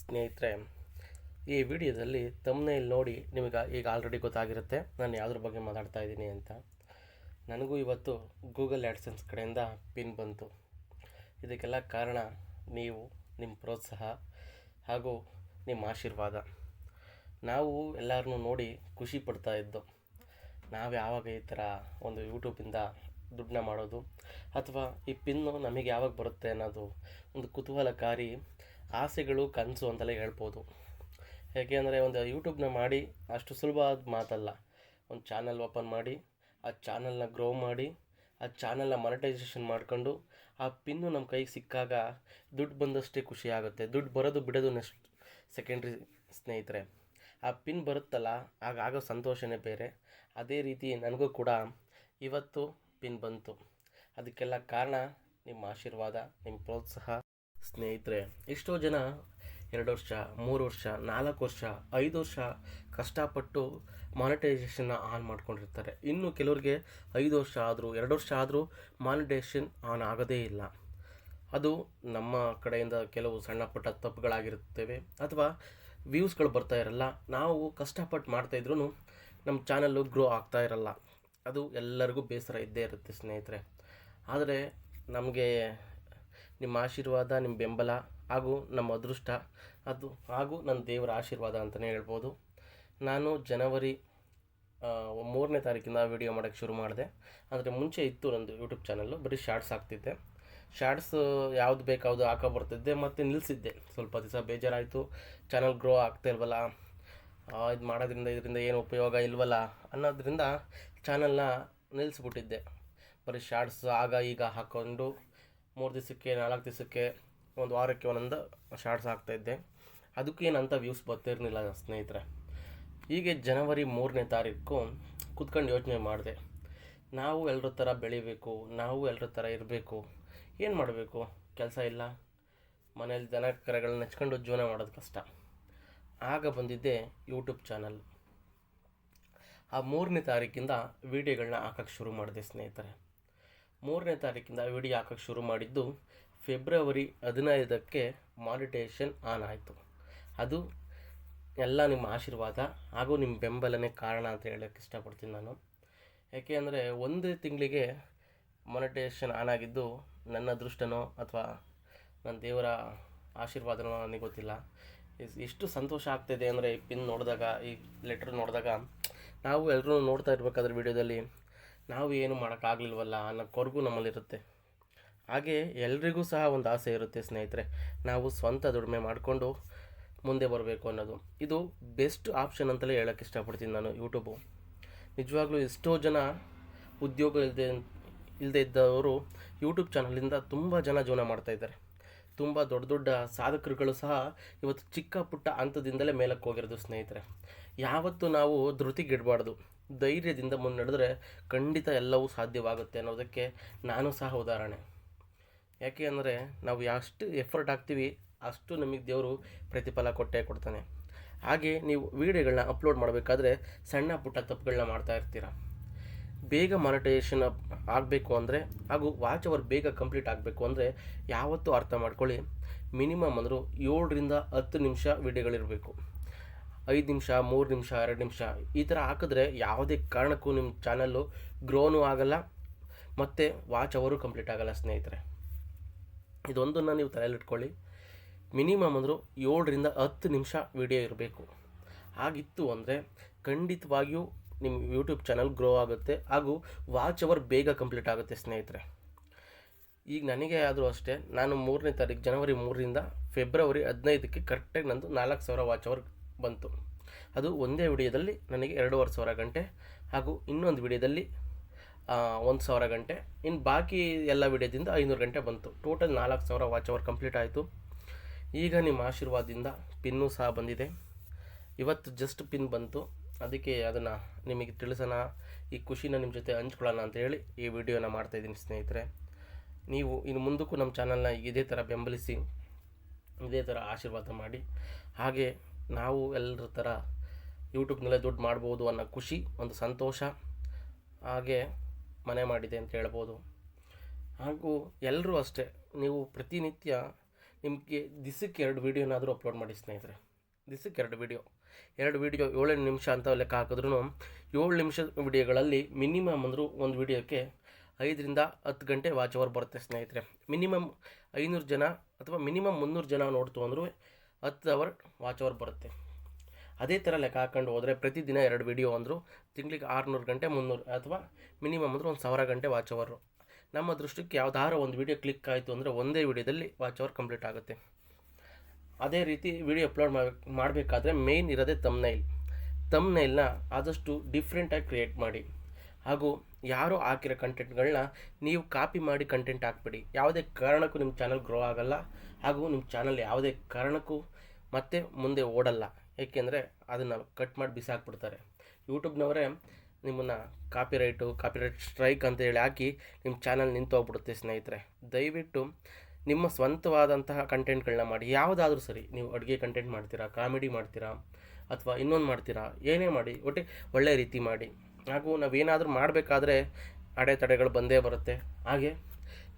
ಸ್ನೇಹಿತರೆ, ಈ ವಿಡಿಯೋದಲ್ಲಿ ತಮ್ಮನೇಲಿ ನೋಡಿ ನಿಮಗೆ ಈಗ ಆಲ್ರೆಡಿ ಗೊತ್ತಾಗಿರುತ್ತೆ. ನಾನು ಯಾವುದ್ರ ಬಗ್ಗೆ ಮಾತಾಡ್ತಾ ಇದ್ದೀನಿ ಅಂತ. ನನಗೂ ಇವತ್ತು ಗೂಗಲ್ ಆ್ಯಡ್ಸೆನ್ಸ್ ಕಡೆಯಿಂದ ಪಿನ್ ಬಂತು. ಇದಕ್ಕೆಲ್ಲ ಕಾರಣ ನೀವು ನಿಮ್ಮ ಪ್ರೋತ್ಸಾಹ ಹಾಗೂ ನಿಮ್ಮ ಆಶೀರ್ವಾದ. ನಾವು ಎಲ್ಲರನ್ನೂ ನೋಡಿ ಖುಷಿ ಪಡ್ತಾ ಇದ್ದು, ನಾವು ಯಾವಾಗ ಈ ಥರ ಒಂದು ಯೂಟ್ಯೂಬಿಂದ ದುಡ್ಡನ್ನ ಮಾಡೋದು, ಅಥವಾ ಈ ಪಿನ್ನು ನಮಗೆ ಯಾವಾಗ ಬರುತ್ತೆ ಅನ್ನೋದು ಒಂದು ಕುತೂಹಲಕಾರಿ ಆಸೆಗಳು, ಕನಸು ಅಂತಲೇ ಹೇಳ್ಬೋದು. ಏಕೆಂದರೆ ಒಂದು ಯೂಟ್ಯೂಬ್ನ ಮಾಡಿ, ಅಷ್ಟು ಸುಲಭವಾದ ಮಾತಲ್ಲ. ಒಂದು ಚಾನಲ್ ಓಪನ್ ಮಾಡಿ, ಆ ಚಾನಲ್ನ ಗ್ರೋ ಮಾಡಿ, ಆ ಚಾನಲ್ನ ಮಾನಿಟೈಸೇಷನ್ ಮಾಡ್ಕೊಂಡು, ಆ ಪಿನ್ನು ನಮ್ಮ ಕೈಗೆ ಸಿಕ್ಕಾಗ ದುಡ್ಡು ಬಂದಷ್ಟೇ ಖುಷಿ ಆಗುತ್ತೆ. ದುಡ್ಡು ಬರೋದು ಬಿಡೋದು ನೆಕ್ಸ್ಟ್ ಸೆಕೆಂಡ್ರಿ ಸ್ನೇಹಿತರೆ. ಆ ಪಿನ್ ಬರುತ್ತಲ್ಲ, ಆಗ ಆಗೋ ಸಂತೋಷನೇ ಬೇರೆ. ಅದೇ ರೀತಿ ನನಗೂ ಕೂಡ ಇವತ್ತು ಪಿನ್ ಬಂತು. ಅದಕ್ಕೆಲ್ಲ ಕಾರಣ ನಿಮ್ಮ ಆಶೀರ್ವಾದ, ನಿಮ್ಮ ಪ್ರೋತ್ಸಾಹ ಸ್ನೇಹಿತರೆ, ಎಷ್ಟೋ ಜನ ಎರಡು ವರ್ಷ, ಮೂರು ವರ್ಷ, ನಾಲ್ಕು ವರ್ಷ, ಐದು ವರ್ಷ ಕಷ್ಟಪಟ್ಟು ಮಾನಿಟೈಸೇಷನ್ನ ಆನ್ ಮಾಡ್ಕೊಂಡಿರ್ತಾರೆ. ಇನ್ನು ಕೆಲವ್ರಿಗೆ ಐದು ವರ್ಷ ಆದರೂ, ಎರಡು ವರ್ಷ ಆದರೂ ಮಾನಿಟೈಸೇಷನ್ ಆನ್ ಆಗೋದೇ ಇಲ್ಲ. ಅದು ನಮ್ಮ ಕಡೆಯಿಂದ ಕೆಲವು ಸಣ್ಣ ಪುಟ್ಟ ತಪ್ಪುಗಳಾಗಿರುತ್ತವೆ ಅಥವಾ ವ್ಯೂಸ್ಗಳು ಬರ್ತಾ ಇರಲ್ಲ. ನಾವು ಕಷ್ಟಪಟ್ಟು ಮಾಡ್ತಾಯಿದ್ರು ನಮ್ಮ ಚಾನಲ್ಲು ಗ್ರೋ ಆಗ್ತಾ ಇರಲ್ಲ. ಅದು ಎಲ್ಲರಿಗೂ ಬೇಸರ ಇದ್ದೇ ಇರುತ್ತೆ ಸ್ನೇಹಿತರೆ. ಆದರೆ ನಮಗೆ ನಿಮ್ಮ ಆಶೀರ್ವಾದ, ನಿಮ್ಮ ಬೆಂಬಲ ಹಾಗೂ ನಮ್ಮ ಅದೃಷ್ಟ. ಅದು ಹಾಗೂ ನನ್ನ ದೇವರ ಆಶೀರ್ವಾದ ಅಂತಲೇ ಹೇಳ್ಬೋದು. ನಾನು ಜನವರಿ ಮೂರನೇ ತಾರೀಕಿಂದ ವೀಡಿಯೋ ಮಾಡೋಕ್ಕೆ ಶುರು ಮಾಡಿದೆ. ಅಂದರೆ ಮುಂಚೆ ಇತ್ತು ನಂದು ಯೂಟ್ಯೂಬ್ ಚಾನಲ್ಲು ಬರೀ ಶಾರ್ಟ್ಸ್ ಹಾಕ್ತಿದ್ದೆ. ಶಾರ್ಟ್ಸ್ ಯಾವ್ದು ಬೇಕಾವುದು ಹಾಕೋ ಬರ್ತಿದ್ದೆ, ಮತ್ತು ನಿಲ್ಲಿಸಿದ್ದೆ ಸ್ವಲ್ಪ ದಿವಸ ಬೇಜಾರಾಯಿತು. ಚಾನಲ್ ಗ್ರೋ ಆಗ್ತಾ ಇಲ್ವಲ್ಲ? ಇದು ಮಾಡೋದ್ರಿಂದ, ಇದರಿಂದ ಏನು ಉಪಯೋಗ ಇಲ್ವಲ್ಲ? ಅನ್ನೋದ್ರಿಂದ ಚಾನಲ್ನ ನಿಲ್ಲಿಸ್ಬಿಟ್ಟಿದ್ದೆ ಬರೀ ಶಾರ್ಟ್ಸ್ ಆಗ ಈಗ ಹಾಕ್ಕೊಂಡು ಮೂರು ದಿವಸಕ್ಕೆ, ನಾಲ್ಕು ದಿವಸಕ್ಕೆ, ಒಂದು ವಾರಕ್ಕೆ ಒಂದೊಂದು ಶಾರ್ಟ್ಸ್ ಹಾಕ್ತಾಯಿದ್ದೆ ಅದಕ್ಕೂ ಏನಂತ ವ್ಯೂಸ್ ಬರ್ತಿರ್ಲಿಲ್ಲ ಸ್ನೇಹಿತರೆ. ಹೀಗೆ ಜನವರಿ ಮೂರನೇ ತಾರೀಕು ಕುತ್ಕೊಂಡು ಯೋಚನೆ ಮಾಡಿದೆ. ನಾವು ಎಲ್ಲರ ಥರ ಬೆಳಿಬೇಕು, ನಾವು ಎಲ್ಲರ ಥರ ಇರಬೇಕು. ಏನು ಮಾಡಬೇಕು? ಕೆಲಸ ಇಲ್ಲ. ಮನೇಲಿ ದನ ಕರೆಗಳನ್ನ ಹಚ್ಕೊಂಡು ಜೀವನ ಮಾಡೋದು ಕಷ್ಟ. ಆಗ ಬಂದಿದ್ದೆ ಯೂಟ್ಯೂಬ್ ಚಾನಲ್ ಆ ಮೂರನೇ ತಾರೀಕಿಂದ ವೀಡಿಯೋಗಳನ್ನ ಹಾಕೋಕ್ಕೆ ಶುರು ಮಾಡಿದೆ ಸ್ನೇಹಿತರೆ. ಮೂರನೇ ತಾರೀಕಿಂದ ವಿಡಿಯೋ ಹಾಕೋಕ್ಕೆ ಶುರು ಮಾಡಿದ್ದು, ಫೆಬ್ರವರಿ ಹದಿನೈದಕ್ಕೆ ಮಾನಿಟೇಷನ್ ಆನ್ ಆಯಿತು. ಅದು ಎಲ್ಲ ನಿಮ್ಮ ಆಶೀರ್ವಾದ ಹಾಗೂ ನಿಮ್ಮ ಬೆಂಬಲನೇ ಕಾರಣ ಅಂತ ಹೇಳೋಕ್ಕೆ ಇಷ್ಟಪಡ್ತೀನಿ ನಾನು. ಯಾಕೆ ಅಂದರೆ ಒಂದೇ ತಿಂಗಳಿಗೆ ಮಾನಿಟೇಷನ್ ಆನ್ ಆಗಿದ್ದು ನನ್ನ ಅದೃಷ್ಟನೋ ಅಥವಾ ನನ್ನ ದೇವರ ಆಶೀರ್ವಾದನೋ ನನಗೆ ಗೊತ್ತಿಲ್ಲ. ಎಷ್ಟು ಸಂತೋಷ ಆಗ್ತಿದೆ ಅಂದರೆ ಈ ಪಿನ್ ನೋಡಿದಾಗ, ಈ ಲೆಟ್ರ್ ನೋಡಿದಾಗ, ನಾವು ಎಲ್ಲರೂ ನೋಡ್ತಾ ಇರಬೇಕಾದ್ರೆ ವಿಡಿಯೋದಲ್ಲಿ ನಾವು ಏನು ಮಾಡೋಕ್ಕಾಗಲಿಲ್ವಲ್ಲ ಅನ್ನೋ ಕೊರಗು ನಮ್ಮಲ್ಲಿರುತ್ತೆ. ಹಾಗೆ ಎಲ್ರಿಗೂ ಸಹ ಒಂದು ಆಸೆ ಇರುತ್ತೆ ಸ್ನೇಹಿತರೆ, ನಾವು ಸ್ವಂತ ದುಡಿಮೆ ಮಾಡಿಕೊಂಡು ಮುಂದೆ ಬರಬೇಕು ಅನ್ನೋದು. ಇದು ಬೆಸ್ಟ್ ಆಪ್ಷನ್ ಅಂತಲೇ ಹೇಳೋಕ್ಕೆ ಇಷ್ಟಪಡ್ತೀನಿ ನಾನು ಯೂಟ್ಯೂಬು. ನಿಜವಾಗ್ಲೂ ಎಷ್ಟೋ ಜನ ಉದ್ಯೋಗ ಇಲ್ಲದೆ ಇಲ್ಲದೆ ಇದ್ದವರು ಯೂಟ್ಯೂಬ್ ಚಾನಲಿಂದ ತುಂಬ ಜನ ಜೀವನ ಮಾಡ್ತಾಯಿದ್ದಾರೆ ತುಂಬ ದೊಡ್ಡ ದೊಡ್ಡ ಸಾಧಕರುಗಳು ಸಹ ಇವತ್ತು ಚಿಕ್ಕ ಪುಟ್ಟ ಹಂತದಿಂದಲೇ ಮೇಲಕ್ಕೆ ಹೋಗಿರೋದು ಸ್ನೇಹಿತರೆ. ಯಾವತ್ತೂ ನಾವು ಧೃತಿಗೆಡಬಾರ್ದು. ಧೈರ್ಯದಿಂದ ಮುನ್ನಡೆದ್ರೆ ಖಂಡಿತ ಎಲ್ಲವೂ ಸಾಧ್ಯವಾಗುತ್ತೆ ಅನ್ನೋದಕ್ಕೆ ನಾನು ಸಹ ಉದಾಹರಣೆ. ಯಾಕೆ ಅಂದರೆ ನಾವು ಎಷ್ಟು ಎಫರ್ಟ್ ಹಾಕ್ತೀವಿ, ಅಷ್ಟು ನಮಗೆ ದೇವರು ಪ್ರತಿಫಲ ಕೊಟ್ಟೇ ಕೊಡ್ತಾನೆ. ಹಾಗೆ ನೀವು ವೀಡಿಯೋಗಳನ್ನ ಅಪ್ಲೋಡ್ ಮಾಡಬೇಕಾದ್ರೆ ಸಣ್ಣ ಪುಟ್ಟ ತಪ್ಪುಗಳನ್ನ ಮಾಡ್ತಾ ಇರ್ತೀರ. ಬೇಗ ಮಾನಿಟೈಸೇಷನ್ ಆಗಬೇಕು ಅಂದರೆ, ಹಾಗೂ ವಾಚ್ ಅವರ್ ಬೇಗ ಕಂಪ್ಲೀಟ್ ಆಗಬೇಕು ಅಂದರೆ ಯಾವತ್ತೂ ಅರ್ಥ ಮಾಡ್ಕೊಳ್ಳಿ ಮಿನಿಮಮ್ ಅಂದರೂ ಏಳರಿಂದ ಹತ್ತು ನಿಮಿಷ ವೀಡಿಯೋಗಳಿರಬೇಕು. ಐದು ನಿಮಿಷ, ಮೂರು ನಿಮಿಷ, ಎರಡು ನಿಮಿಷ, ಈ ಥರ ಹಾಕಿದ್ರೆ ಯಾವುದೇ ಕಾರಣಕ್ಕೂ ನಿಮ್ಮ ಚಾನಲ್ಲು ಗ್ರೋನೂ ಆಗಲ್ಲ. ಮತ್ತು ವಾಚ್ ಅವರು ಕಂಪ್ಲೀಟ್ ಆಗಲ್ಲ ಸ್ನೇಹಿತರೆ. ಇದೊಂದನ್ನು ನೀವು ತಲೆಯಲ್ಲಿಟ್ಕೊಳ್ಳಿ ಮಿನಿಮಮ್ ಅಂದರೂ ಏಳರಿಂದ ಹತ್ತು ನಿಮಿಷ ವಿಡಿಯೋ ಇರಬೇಕು. ಆಗಿತ್ತು ಅಂದರೆ ಖಂಡಿತವಾಗಿಯೂ ನಿಮ್ಮ ಯೂಟ್ಯೂಬ್ ಚಾನಲ್ ಗ್ರೋ ಆಗುತ್ತೆ ಹಾಗೂ ವಾಚ್ ಅವರ್ ಬೇಗ ಕಂಪ್ಲೀಟ್ ಆಗುತ್ತೆ ಸ್ನೇಹಿತರೆ. ಈಗ ನನಗೆ ಆದರೂ ಅಷ್ಟೇ, ನಾನು ಮೂರನೇ ತಾರೀಕು ಜನವರಿ ಮೂರರಿಂದ ಫೆಬ್ರವರಿ ಹದಿನೈದಕ್ಕೆ ಕರೆಕ್ಟಾಗಿ ನಂದು ನಾಲ್ಕು ಸಾವಿರ ವಾಚ್ ಅವರ್ ಬಂತು. ಅದು ಒಂದೇ ವಿಡಿಯೋದಲ್ಲಿ ನನಗೆ ಎರಡೂವರೆ ಸಾವಿರ ಗಂಟೆ ಹಾಗೂ ಇನ್ನೊಂದು ವಿಡಿಯೋದಲ್ಲಿ ಒಂದು ಸಾವಿರ ಗಂಟೆ. ಇನ್ನು ಬಾಕಿ ಎಲ್ಲ ವಿಡಿಯೋದಿಂದ ಐನೂರು ಗಂಟೆ ಬಂತು. ಟೋಟಲ್ ನಾಲ್ಕು ಸಾವಿರ ವಾಚ್ ಅವರ್ ಕಂಪ್ಲೀಟ್ ಆಯಿತು. ಈಗ ನಿಮ್ಮ ಆಶೀರ್ವಾದದಿಂದ ಪಿನ್ನೂ ಸಹ ಬಂದಿದೆ. ಇವತ್ತು ಜಸ್ಟ್ ಪಿನ್ ಬಂತು. ಅದಕ್ಕೆ ಅದನ್ನು ನಿಮಗೆ ತಿಳಿಸೋಣ. ಈ ಖುಷಿನ ನಿಮ್ಮ ಜೊತೆ ಹಂಚ್ಕೊಳ್ಳೋಣ ಅಂತ ಹೇಳಿ ಈ ವಿಡಿಯೋನ ಮಾಡ್ತಾಯಿದ್ದೀನಿ ಸ್ನೇಹಿತರೆ. ನೀವು ಇನ್ನು ಮುಂದಕ್ಕೂ ನಮ್ಮ ಚಾನಲ್ನ ಇದೇ ಥರ ಬೆಂಬಲಿಸಿ, ಇದೇ ಥರ ಆಶೀರ್ವಾದ ಮಾಡಿ. ಹಾಗೆ ನಾವು ಎಲ್ಲರ ಥರ ಯೂಟ್ಯೂಬ್ನಲ್ಲೇ ದುಡ್ಡು ಮಾಡ್ಬೋದು ಅನ್ನೋ ಖುಷಿ, ಒಂದು ಸಂತೋಷ ಹಾಗೆ ಮನೆ ಮಾಡಿದೆ ಅಂತ ಹೇಳ್ಬೋದು. ಹಾಗೂ ಎಲ್ಲರೂ ಅಷ್ಟೇ, ನೀವು ಪ್ರತಿನಿತ್ಯ ನಿಮಗೆ ದಿಸಕ್ಕೆ ಎರಡು ವೀಡಿಯೋನಾದರೂ ಅಪ್ಲೋಡ್ ಮಾಡಿ ಸ್ನೇಹಿತರೆ. ದಿಸಕ್ಕೆ ಎರಡು ವೀಡಿಯೋ ಎರಡು ವೀಡಿಯೋ ಏಳೆಂಟು ನಿಮಿಷ ಅಂತ ಲೆಕ್ಕ ಹಾಕಿದ್ರು ಏಳು ನಿಮಿಷ ವಿಡಿಯೋಗಳಲ್ಲಿ ಮಿನಿಮಮ್ ಅಂದರೂ ಒಂದು ವೀಡಿಯೋಕ್ಕೆ ಐದರಿಂದ ಹತ್ತು ಗಂಟೆ ವಾಚ್ ಅವರ್ ಬರುತ್ತೆ ಸ್ನೇಹಿತರೆ. ಮಿನಿಮಮ್ ಐನೂರು ಜನ ಅಥವಾ ಮಿನಿಮಮ್ ಮುನ್ನೂರು ಜನ ನೋಡ್ತು ಅಂದರೂ ಹತ್ತು ಅವರ್ ವಾಚ್ ಅವರ್ ಬರುತ್ತೆ. ಅದೇ ಥರ ಲೆಕ್ಕ ಹಾಕ್ಕೊಂಡು ಹೋದರೆ ಪ್ರತಿದಿನ ಎರಡು ವಿಡಿಯೋ ಅಂದರು ತಿಂಗಳಿಗೆ ಆರುನೂರು ಗಂಟೆ, ಮುನ್ನೂರು ಅಥವಾ ಮಿನಿಮಮ್ ಅಂದರೆ ಒಂದು ಸಾವಿರ ಗಂಟೆ ವಾಚ್ ಅವರು ನಮ್ಮ ದೃಷ್ಟಕ್ಕೆ ಯಾವ್ದಾರ ಒಂದು ವಿಡಿಯೋ ಕ್ಲಿಕ್ ಆಯಿತು ಅಂದರೆ ಒಂದೇ ವಿಡಿಯೋದಲ್ಲಿ ವಾಚ್ ಅವರ್ ಕಂಪ್ಲೀಟ್ ಆಗುತ್ತೆ. ಅದೇ ರೀತಿ ವಿಡಿಯೋ ಅಪ್ಲೋಡ್ ಮಾಡಬೇಕಾದ್ರೆ ಮೇಯ್ನ್ ಇರೋದೇ ತಮ್ನೈಲ್ ತಮ್ನೈಲ್ನ ಆದಷ್ಟು ಡಿಫ್ರೆಂಟಾಗಿ ಕ್ರಿಯೇಟ್ ಮಾಡಿ. ಹಾಗೂ ಯಾರು ಹಾಕಿರೋ ಕಂಟೆಂಟ್ಗಳನ್ನ ನೀವು ಕಾಪಿ ಮಾಡಿ ಕಂಟೆಂಟ್ ಹಾಕ್ಬಿಡಿ. ಯಾವುದೇ ಕಾರಣಕ್ಕೂ ನಿಮ್ಮ ಚಾನಲ್ ಗ್ರೋ ಆಗಲ್ಲ. ಹಾಗೂ ನಿಮ್ಮ ಚಾನಲ್ ಯಾವುದೇ ಕಾರಣಕ್ಕೂ ಮತ್ತೆ ಮುಂದೆ ಓಡಲ್ಲ. ಏಕೆಂದರೆ ಅದನ್ನು ಕಟ್ ಮಾಡಿ ಬಿಸಾಕ್ಬಿಡ್ತಾರೆ. ಯೂಟ್ಯೂಬ್ನವರೇ ನಿಮ್ಮನ್ನು ಕಾಪಿರೈಟು ಕಾಪಿರೈಟ್ ಸ್ಟ್ರೈಕ್ ಅಂತ ಹೇಳಿ ಹಾಕಿ ನಿಮ್ಮ ಚಾನಲ್ ನಿಂತು ಹೋಗ್ಬಿಡುತ್ತೆ ಸ್ನೇಹಿತರೆ. ದಯವಿಟ್ಟು ನಿಮ್ಮ ಸ್ವಂತವಾದಂತಹ ಕಂಟೆಂಟ್ಗಳನ್ನ ಮಾಡಿ. ಯಾವುದಾದ್ರೂ ಸರಿ ನೀವು ಅಡುಗೆ ಕಂಟೆಂಟ್ ಮಾಡ್ತೀರಾ ಕಾಮಿಡಿ ಮಾಡ್ತೀರಾ, ಅಥವಾ ಇನ್ನೊಂದು ಮಾಡ್ತೀರಾ, ಏನೇ ಮಾಡಿ, ಒಟ್ಟೆ ಒಳ್ಳೆಯ ರೀತಿ ಮಾಡಿ. ಹಾಗೂ ನಾವೇನಾದರೂ ಮಾಡಬೇಕಾದ್ರೆ ಅಡೆತಡೆಗಳು ಬಂದೇ ಬರುತ್ತೆ. ಹಾಗೆ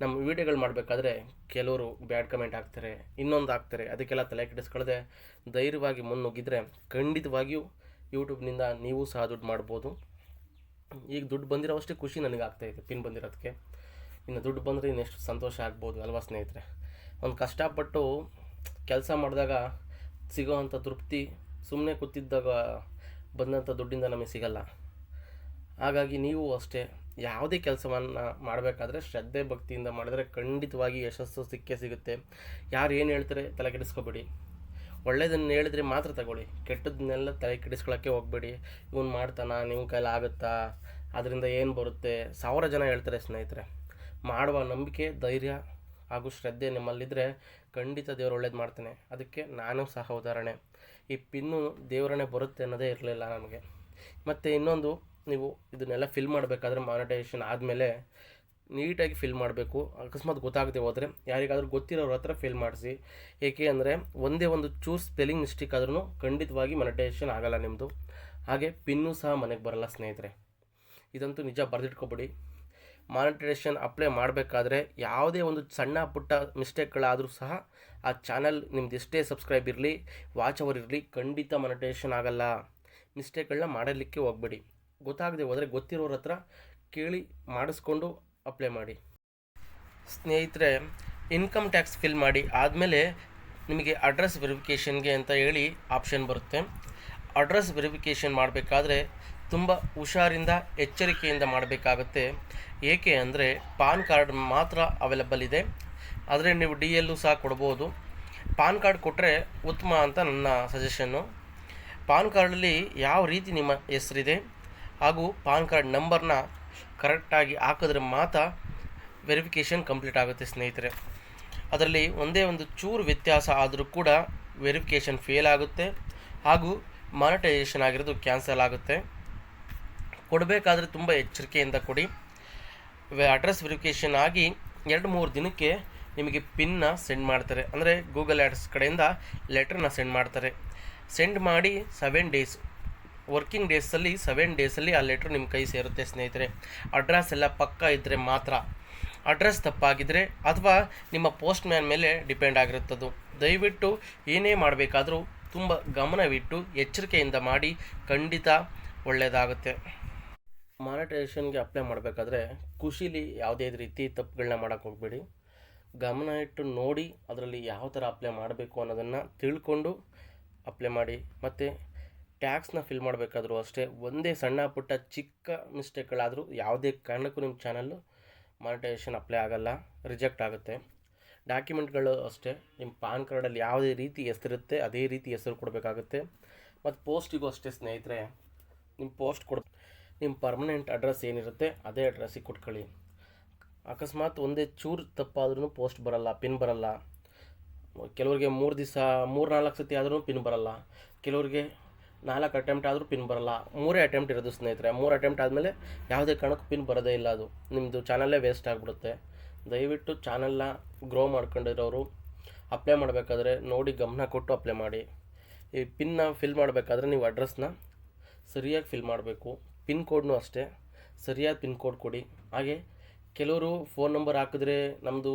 ನಮ್ಮ ವೀಡಿಯೋಗಳು ಮಾಡಬೇಕಾದ್ರೆ ಕೆಲವರು ಬ್ಯಾಡ್ ಕಮೆಂಟ್ ಹಾಕ್ತಾರೆ, ಇನ್ನೊಂದು ಹಾಕ್ತಾರೆ, ಅದಕ್ಕೆಲ್ಲ ತಲೆ ಕೆಡಿಸ್ಕೊಳ್ಳದೆ ಧೈರ್ಯವಾಗಿ ಮುನ್ನುಗ್ಗಿದ್ರೆ ಖಂಡಿತವಾಗಿಯೂ ಯೂಟ್ಯೂಬ್ನಿಂದ ನೀವು ಸಹ ದುಡ್ಡು ಮಾಡ್ಬೋದು. ಈಗ ದುಡ್ಡು ಬಂದಿರೋವಷ್ಟೇ ಖುಷಿ ನನಗೆ ಆಗ್ತಾಯಿದೆ ಪಿನ್ ಬಂದಿರೋದಕ್ಕೆ. ಇನ್ನು ದುಡ್ಡು ಬಂದರೆ ಇನ್ನೆಷ್ಟು ಸಂತೋಷ ಆಗ್ಬೋದು ಅಲ್ವಾ ಸ್ನೇಹಿತರೆ? ಒಂದು ಕಷ್ಟಪಟ್ಟು ಕೆಲಸ ಮಾಡಿದಾಗ ಸಿಗೋವಂಥ ತೃಪ್ತಿ ಸುಮ್ಮನೆ ಕೂತಿದ್ದಾಗ ಬಂದಂಥ ದುಡ್ಡಿಂದ ನಮಗೆ ಸಿಗಲ್ಲ. ಹಾಗಾಗಿ ನೀವು ಅಷ್ಟೇ ಯಾವುದೇ ಕೆಲಸವನ್ನು ಮಾಡಬೇಕಾದ್ರೆ ಶ್ರದ್ಧೆ ಭಕ್ತಿಯಿಂದ ಮಾಡಿದ್ರೆ ಖಂಡಿತವಾಗಿ ಯಶಸ್ಸು ಸಿಕ್ಕೇ ಸಿಗುತ್ತೆ. ಯಾರು ಏನು ಹೇಳ್ತಾರೆ ತಲೆ ಕೆಡಿಸ್ಕೋಬೇಡಿ. ಒಳ್ಳೆಯದನ್ನು ಹೇಳಿದ್ರೆ ಮಾತ್ರ ತಗೊಳ್ಳಿ. ಕೆಟ್ಟದನ್ನೆಲ್ಲ ತಲೆ ಕೆಡಿಸ್ಕೊಳ್ಳೋಕ್ಕೆ ಹೋಗಬೇಡಿ. ಇವನು ಮಾಡ್ತಾನ? ನಿಮ್ಮ ಕೈಲಿ ಆಗುತ್ತಾ? ಅದರಿಂದ ಏನು ಬರುತ್ತೆ? ಸಾವಿರ ಜನ ಹೇಳ್ತಾರೆ ಸ್ನೇಹಿತರೆ. ಮಾಡುವ ನಂಬಿಕೆ, ಧೈರ್ಯ ಹಾಗೂ ಶ್ರದ್ಧೆ ನಿಮ್ಮಲ್ಲಿದ್ದರೆ ಖಂಡಿತ ದೇವರು ಒಳ್ಳೇದು ಮಾಡ್ತಾನೆ. ಅದಕ್ಕೆ ನಾನು ಸಹ ಉದಾಹರಣೆ. ಈ ಪಿನ್ನು ದೇವರನ್ನೇ ಬರುತ್ತೆ ಅನ್ನೋದೇ ಇರಲಿಲ್ಲ ನಮಗೆ ಮತ್ತು ಇನ್ನೊಂದು ನೀವು ಇದನ್ನೆಲ್ಲ ಫಿಲ್ ಮಾಡಬೇಕಾದ್ರೆ ಮಾನಿಟೈಸೇಷನ್ ಆದಮೇಲೆ ನೀಟಾಗಿ ಫಿಲ್ ಮಾಡಬೇಕು. ಅಕಸ್ಮಾತ್ ಗೊತ್ತಾಗದೆ ಹೋದರೆ, ಯಾರಿಗಾದರೂ ಗೊತ್ತಿರೋರ ಹತ್ರ ಫಿಲ್ ಮಾಡಿಸಿ. ಏಕೆ ಅಂದರೆ ಒಂದೇ ಒಂದು ಚೂರ್ ಸ್ಪೆಲ್ಲಿಂಗ್ ಮಿಸ್ಟೇಕ್ ಆದ್ರೂ ಖಂಡಿತವಾಗಿ ಮಾನಿಟೈಸೇಷನ್ ಆಗಲ್ಲ ನಿಮ್ಮದು ಹಾಗೆ ಪಿನ್ನು ಸಹ ಮನೆಗೆ ಬರಲ್ಲ ಸ್ನೇಹಿತರೆ. ಇದಂತೂ ನಿಜ ಬರೆದಿಟ್ಕೊಬಿಡಿ. ಮಾನಿಟೈಸೇಷನ್ ಅಪ್ಲೈ ಮಾಡಬೇಕಾದ್ರೆ ಯಾವುದೇ ಒಂದು ಸಣ್ಣ ಪುಟ್ಟ ಮಿಸ್ಟೇಕ್ಗಳಾದರೂ ಸಹ ಆ ಚಾನಲ್ ನಿಮ್ದು ಎಷ್ಟೇ ಸಬ್ಸ್ಕ್ರೈಬ್ ಇರಲಿ ವಾಚ್ ಅವರ್ ಇರಲಿ, ಖಂಡಿತ ಮಾನಿಟೈಸೇಷನ್ ಆಗಲ್ಲ. ಮಿಸ್ಟೇಕ್ಗಳನ್ನ ಮಾಡಲಿಕ್ಕೆ ಹೋಗಬೇಡಿ. ಗೊತ್ತಾಗದೆ ಹೋದರೆ ಗೊತ್ತಿರೋರ ಹತ್ರ ಕೇಳಿ ಮಾಡಿಸ್ಕೊಂಡು ಅಪ್ಲೈ ಮಾಡಿ. ಸ್ನೇಹಿತರೆ ಇನ್ಕಮ್ ಟ್ಯಾಕ್ಸ್ ಫಿಲ್ ಮಾಡಿ. ಆದಮೇಲೆ ನಿಮಗೆ ಅಡ್ರೆಸ್ ವೆರಿಫಿಕೇಷನ್ಗೆ ಅಂತ ಹೇಳಿ ಆಪ್ಷನ್ ಬರುತ್ತೆ. ಅಡ್ರೆಸ್ ವೆರಿಫಿಕೇಷನ್ ಮಾಡಬೇಕಾದ್ರೆ ತುಂಬ ಹುಷಾರಿಂದ ಎಚ್ಚರಿಕೆಯಿಂದ ಮಾಡಬೇಕಾಗುತ್ತೆ. ಏಕೆ ಅಂದರೆ ಪಾನ್ ಕಾರ್ಡ್ ಮಾತ್ರ ಅವೈಲಬಲ್ ಇದೆ. ಆದರೆ ನೀವು ಡಿ ಎಲ್ಲು ಸಹ ಕೊಡ್ಬೋದು. ಪಾನ್ ಕಾರ್ಡ್ ಕೊಟ್ಟರೆ ಉತ್ತಮ ಅಂತ ನನ್ನ ಸಜೆಷನ್ನು ಪಾನ್ ಕಾರ್ಡಲ್ಲಿ ಯಾವ ರೀತಿ ನಿಮ್ಮ ಹೆಸರಿದೆ? ಹಾಗೂ ಪಾನ್ ಕಾರ್ಡ್ ನಂಬರ್ನ ಕರೆಕ್ಟಾಗಿ ಹಾಕಿದ್ರೆ ಮಾತ್ರ ವೆರಿಫಿಕೇಷನ್ ಕಂಪ್ಲೀಟ್ ಆಗುತ್ತೆ ಸ್ನೇಹಿತರೆ. ಅದರಲ್ಲಿ ಒಂದೇ ಒಂದು ಚೂರು ವ್ಯತ್ಯಾಸ ಆದರೂ ಕೂಡ ವೆರಿಫಿಕೇಷನ್ ಫೇಲ್ ಆಗುತ್ತೆ ಹಾಗೂ ಮಾನಿಟೈಸೇಷನ್ ಆಗಿರೋದು ಕ್ಯಾನ್ಸಲ್ ಆಗುತ್ತೆ. ಕೊಡಬೇಕಾದ್ರೆ ತುಂಬ ಎಚ್ಚರಿಕೆಯಿಂದ ಕೊಡಿ. ಅಡ್ರೆಸ್ ವೆರಿಫಿಕೇಷನ್ ಆಗಿ ಎರಡು ಮೂರು ದಿನಕ್ಕೆ ನಿಮಗೆ ಪಿನ್ನ ಸೆಂಡ್ ಮಾಡ್ತಾರೆ. ಅಂದರೆ ಗೂಗಲ್ ಆ್ಯಡ್ಸ್ ಕಡೆಯಿಂದ ಲೆಟ್ರನ್ನ ಸೆಂಡ್ ಮಾಡ್ತಾರೆ. ಸೆಂಡ್ ಮಾಡಿ ಸೆವೆನ್ ಡೇಸ್ ವರ್ಕಿಂಗ್ ಡೇಸಲ್ಲಿ ಸೆವೆನ್ ಡೇಸಲ್ಲಿ ಆ ಲೆಟ್ರ್ ನಿಮ್ಮ ಕೈ ಸೇರುತ್ತೆ ಸ್ನೇಹಿತರೆ. ಅಡ್ರೆಸ್ ಎಲ್ಲ ಪಕ್ಕ ಇದ್ದರೆ ಮಾತ್ರ. ಅಡ್ರೆಸ್ ತಪ್ಪಾಗಿದ್ದರೆ ಅಥವಾ ನಿಮ್ಮ ಪೋಸ್ಟ್ ಮ್ಯಾನ್ ಮೇಲೆ ಡಿಪೆಂಡ್ ಆಗಿರುತ್ತದು. ದಯವಿಟ್ಟು ಏನೇ ಮಾಡಬೇಕಾದರೂ ತುಂಬ ಗಮನವಿಟ್ಟು ಎಚ್ಚರಿಕೆಯಿಂದ ಮಾಡಿ, ಖಂಡಿತ ಒಳ್ಳೆಯದಾಗುತ್ತೆ ಮಾನಿಟೈಸೇಷನ್ಗೆ ಅಪ್ಲೈ ಮಾಡಬೇಕಾದ್ರೆ ಖುಷಿಲಿ ಯಾವುದೇ ರೀತಿ ತಪ್ಪುಗಳನ್ನ ಮಾಡೋಕ್ಕೆ ಹೋಗಬೇಡಿ. ಗಮನ ಇಟ್ಟು ನೋಡಿ ಅದರಲ್ಲಿ ಯಾವ ಥರ ಅಪ್ಲೈ ಮಾಡಬೇಕು ಅನ್ನೋದನ್ನು ತಿಳ್ಕೊಂಡು ಅಪ್ಲೈ ಮಾಡಿ. ಮತ್ತು ಟ್ಯಾಕ್ಸ್ನ ಫಿಲ್ ಮಾಡಬೇಕಾದ್ರೂ ಅಷ್ಟೇ ಒಂದೇ ಸಣ್ಣ ಪುಟ್ಟ ಚಿಕ್ಕ ಮಿಸ್ಟೇಕ್ಗಳಾದರೂ ಯಾವುದೇ ಕಾರಣಕ್ಕೂ ನಿಮ್ಮ ಚಾನಲ್ಲು ಮಾನಿಟೈಸೇಷನ್ ಅಪ್ಲೈ ಆಗೋಲ್ಲ, ರಿಜೆಕ್ಟ್ ಆಗುತ್ತೆ. ಡಾಕ್ಯುಮೆಂಟ್ಗಳು ಅಷ್ಟೇ, ನಿಮ್ಮ ಪಾನ್ ಕಾರ್ಡಲ್ಲಿ ಯಾವುದೇ ರೀತಿ ಹೆಸರಿರುತ್ತೆ, ಅದೇ ರೀತಿ ಹೆಸರು ಕೊಡಬೇಕಾಗುತ್ತೆ. ಮತ್ತು ಪೋಸ್ಟಿಗೂ ಅಷ್ಟೇ ಸ್ನೇಹಿತರೆ, ನಿಮ್ಮ ಪೋಸ್ಟ್ ಕೊಡ, ನಿಮ್ಮ ಪರ್ಮನೆಂಟ್ ಅಡ್ರೆಸ್ ಏನಿರುತ್ತೆ, ಅದೇ ಅಡ್ರೆಸ್ಸಿಗೆ ಕೊಟ್ಕೊಳ್ಳಿ. ಅಕಸ್ಮಾತ್ ಒಂದೇ ಚೂರು ತಪ್ಪಾದ್ರೂ ಪೋಸ್ಟ್ ಬರಲ್ಲ, ಪಿನ್ ಬರಲ್ಲ. ಕೆಲವರಿಗೆ ಮೂರು ದಿವಸ ಮೂರು ನಾಲ್ಕು ಸತಿ ಆದರೂ ಪಿನ್ ಬರಲ್ಲ. ಕೆಲವರಿಗೆ ನಾಲ್ಕು ಅಟೆಂಪ್ಟ್ ಆದರೂ ಪಿನ್ ಬರಲ್ಲ. ಮೂರೇ ಅಟೆಂಪ್ಟ್ ಇರೋದು ಸ್ನೇಹಿತರೆ. ಮೂರು ಅಟೆಂಪ್ಟ್ ಆದಮೇಲೆ ಯಾವುದೇ ಕಾರಣಕ್ಕೂ ಪಿನ್ ಬರೋದೇ ಇಲ್ಲ ಅದು. ನಿಮ್ಮದು ಚಾನಲ್ಲೇ ವೇಸ್ಟ್ ಆಗಿಬಿಡುತ್ತೆ. ದಯವಿಟ್ಟು ಚಾನಲ್ನ ಗ್ರೋ ಮಾಡ್ಕೊಂಡಿರೋರು ಅಪ್ಲೈ ಮಾಡಬೇಕಾದ್ರೆ ನೋಡಿ ಗಮನ ಕೊಟ್ಟು ಅಪ್ಲೈ ಮಾಡಿ. ಈ ಪಿನ್ನ ಫಿಲ್ ಮಾಡಬೇಕಾದ್ರೆ ನೀವು ಅಡ್ರೆಸ್ನ ಸರಿಯಾಗಿ ಫಿಲ್ ಮಾಡಬೇಕು. ಪಿನ್ ಕೋಡ್ನೂ ಅಷ್ಟೇ. ಸರಿಯಾದ ಪಿನ್ ಕೋಡ್ ಕೊಡಿ. ಹಾಗೆ ಕೆಲವರು ಫೋನ್ ನಂಬರ್ ಹಾಕಿದ್ರೆ ನಮ್ಮದು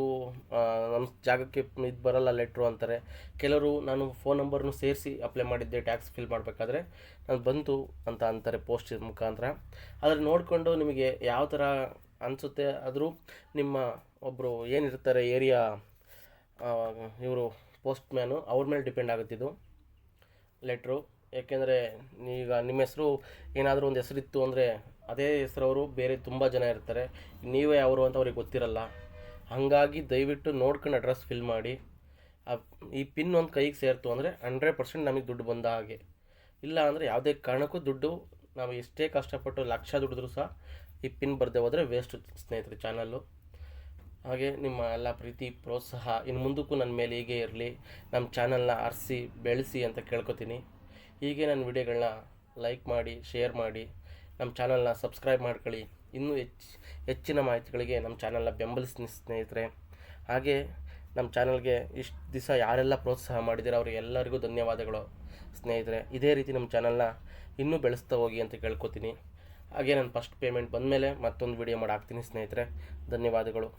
ನಮ್ಮ ಜಾಗಕ್ಕೆ ಇದು ಬರಲ್ಲ ಲೆಟ್ರು ಅಂತಾರೆ. ಕೆಲವರು ನಾನು ಫೋನ್ ನಂಬರ್ನು ಸೇರಿಸಿ ಅಪ್ಲೈ ಮಾಡಿದ್ದೆ ಟ್ಯಾಕ್ಸ್ ಫಿಲ್ ಮಾಡಬೇಕಾದ್ರೆ ನಾನು ಬಂತು ಅಂತ ಅಂತಾರೆ ಪೋಸ್ಟ್ ಮುಖಾಂತರ. ಆದರೆ ನೋಡಿಕೊಂಡು ನಿಮಗೆ ಯಾವ ಥರ ಅನಿಸುತ್ತೆ ಆದರೂ ನಿಮ್ಮ ಒಬ್ಬರು ಏನಿರ್ತಾರೆ ಏರಿಯಾ ಇವರು ಪೋಸ್ಟ್ ಮ್ಯಾನು ಅವ್ರ ಮೇಲೆ ಡಿಪೆಂಡ್ ಆಗುತ್ತಿದ್ದು ಲೆಟ್ರು ಯಾಕೆಂದರೆ ಈಗ ನಿಮ್ಮ ಹೆಸರು ಏನಾದರೂ ಒಂದು ಹೆಸರಿತ್ತು ಅಂದರೆ ಅದೇ ಹೆಸರವರು ಬೇರೆ ತುಂಬ ಜನ ಇರ್ತಾರೆ. ನೀವೇ ಅವರು ಅಂತ ಅವ್ರಿಗೆ ಗೊತ್ತಿರಲ್ಲ. ಹಾಗಾಗಿ ದಯವಿಟ್ಟು ನೋಡ್ಕೊಂಡು ಅಡ್ರೆಸ್ ಫಿಲ್ ಮಾಡಿ. ಈ ಪಿನ್ ಒಂದು ಕೈಗೆ ಸೇರ್ತು ಅಂದರೆ ಹಂಡ್ರೆಡ್ ಪರ್ಸೆಂಟ್ ನಮಗೆ ದುಡ್ಡು ಬಂದ ಹಾಗೆ. ಇಲ್ಲ ಅಂದರೆ ಯಾವುದೇ ಕಾರಣಕ್ಕೂ ದುಡ್ಡು ನಾವು ಎಷ್ಟೇ ಕಷ್ಟಪಟ್ಟು ಲಕ್ಷ ದುಡಿದ್ರು ಸಹ ಈ ಪಿನ್ ಬರದೆ ಹೋದರೆ ವೇಸ್ಟ್ ಸ್ನೇಹಿತರೆ ಚಾನಲ್ಲು ಹಾಗೆ ನಿಮ್ಮ ಎಲ್ಲ ಪ್ರೀತಿ, ಪ್ರೋತ್ಸಾಹ ಇನ್ನು ಮುಂದಕ್ಕೂ ನನ್ನ ಮೇಲೆ ಹೀಗೆ ಇರಲಿ. ನಮ್ಮ ಚಾನಲ್ನ ಆರಿಸಿ ಬೆಳೆಸಿ ಅಂತ ಕೇಳ್ಕೊತೀನಿ. ಹೀಗೆ ನನ್ನ ವಿಡಿಯೋಗಳನ್ನ ಲೈಕ್ ಮಾಡಿ ಶೇರ್ ಮಾಡಿ, ನಮ್ಮ ಚಾನಲ್ನ ಸಬ್ಸ್ಕ್ರೈಬ್ ಮಾಡ್ಕೊಳ್ಳಿ. ಇನ್ನೂ ಹೆಚ್ಚು, ಹೆಚ್ಚಿನ ಮಾಹಿತಿಗಳಿಗೆ ನಮ್ಮ ಚಾನಲ್ನ ಬೆಂಬಲಿಸಿ ಸ್ನೇಹಿತರೆ. ಹಾಗೆ ನಮ್ಮ ಚಾನಲ್ಗೆ ಇಷ್ಟು ದಿವಸ ಯಾರೆಲ್ಲ ಪ್ರೋತ್ಸಾಹ ಮಾಡಿದ್ದೀರೋ ಅವರಿಗೆಲ್ಲರಿಗೂ ಧನ್ಯವಾದಗಳು ಸ್ನೇಹಿತರೆ. ಇದೇ ರೀತಿ ನಮ್ಮ ಚಾನಲ್ನ ಇನ್ನೂ ಬೆಳೆಸ್ತಾ ಹೋಗಿ ಅಂತ ಕೇಳ್ಕೊತೀನಿ. ಹಾಗೆ ನಾನು ಫಸ್ಟ್ ಪೇಮೆಂಟ್ ಬಂದಮೇಲೆ ಮತ್ತೊಂದು ವಿಡಿಯೋ ಮಾಡಿ ಹಾಕ್ತೀನಿ ಸ್ನೇಹಿತರೆ. ಧನ್ಯವಾದಗಳು.